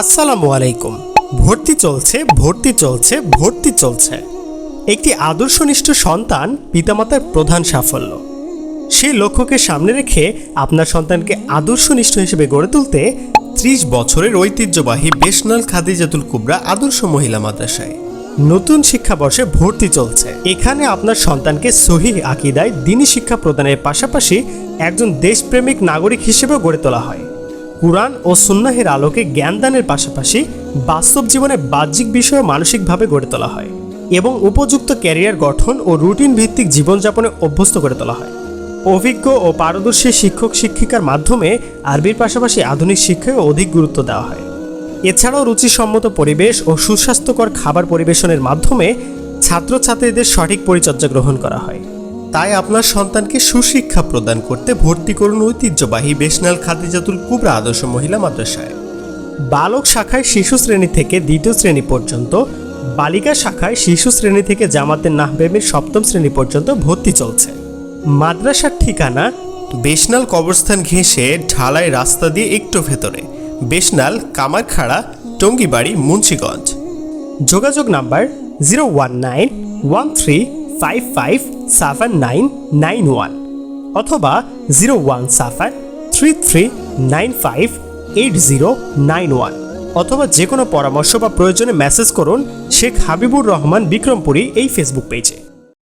আসসালামু আলাইকুম। ভর্তি চলছে ভর্তি চলছে ভর্তি চলছে। একটি আদর্শনিষ্ঠ সন্তান পিতামাতার প্রধান সাফল্য। সেই লক্ষ্যকে সামনে রেখে আপনার সন্তানকে আদর্শনিষ্ঠ হিসেবে গড়ে তুলতে ত্রিশ বছরের ঐতিহ্যবাহী বেশনাল খাদিজাতুল কুবরা আদর্শ মহিলা মাদ্রাসায় নতুন শিক্ষাবর্ষে ভর্তি চলছে। এখানে আপনার সন্তানকে সহি আকিদায় দিনী শিক্ষা প্রদানের পাশাপাশি একজন দেশপ্রেমিক নাগরিক হিসেবেও গড়ে তোলা হয়। কুরআন ও সুন্নাহের আলোকে জ্ঞানদানের পাশাপাশি বাস্তব জীবনে বাহ্যিক বিষয়ে মানসিকভাবে গড়ে তোলা হয় এবং উপযুক্ত ক্যারিয়ার গঠন ও রুটিন ভিত্তিক জীবনযাপনে অভ্যস্ত করে তোলা হয়। অভিজ্ঞ ও পারদর্শী শিক্ষক শিক্ষিকার মাধ্যমে আরবির পাশাপাশি আধুনিক শিক্ষায় অধিক গুরুত্ব দেওয়া হয়। এছাড়াও রুচিসম্মত পরিবেশ ও সুস্বাস্থ্যকর খাবার পরিবেশনের মাধ্যমে ছাত্রছাত্রীদের সঠিক পরিচর্যা গ্রহণ করা হয়। তাই আপনার সন্তানকে সুশিক্ষা প্রদান করতে ভর্তি করুন ঐতিহ্যবাহী বেশনাল খাদিজাতুল কুবরা আদর্শ মহিলা মাদ্রাসায়। বালক শাখায় শিশু শ্রেণি থেকে দ্বিতীয় শ্রেণি পর্যন্ত, বালিকা শাখায় শিশু শ্রেণি থেকে জামাতের নাহবেমের সপ্তম শ্রেণি পর্যন্ত ভর্তি চলছে। মাদ্রাসার ঠিকানা, বেশনাল কবরস্থান ঘেঁষে ঢালাই রাস্তা দিয়ে একটু ভেতরে, বেশনাল কামারখাড়া, টঙ্গিবাড়ি, মুন্সীগঞ্জ। যোগাযোগ number zero one nine one three five five suffer nine nine one অথবা zero one suffer three three nine five eight zero nine one অথবা যে কোনো পরামর্শ বা প্রয়োজনে মেসেজ করুন শেখ হাবিবুর রহমান বিক্রমপুরী এই ফেসবুক পেজে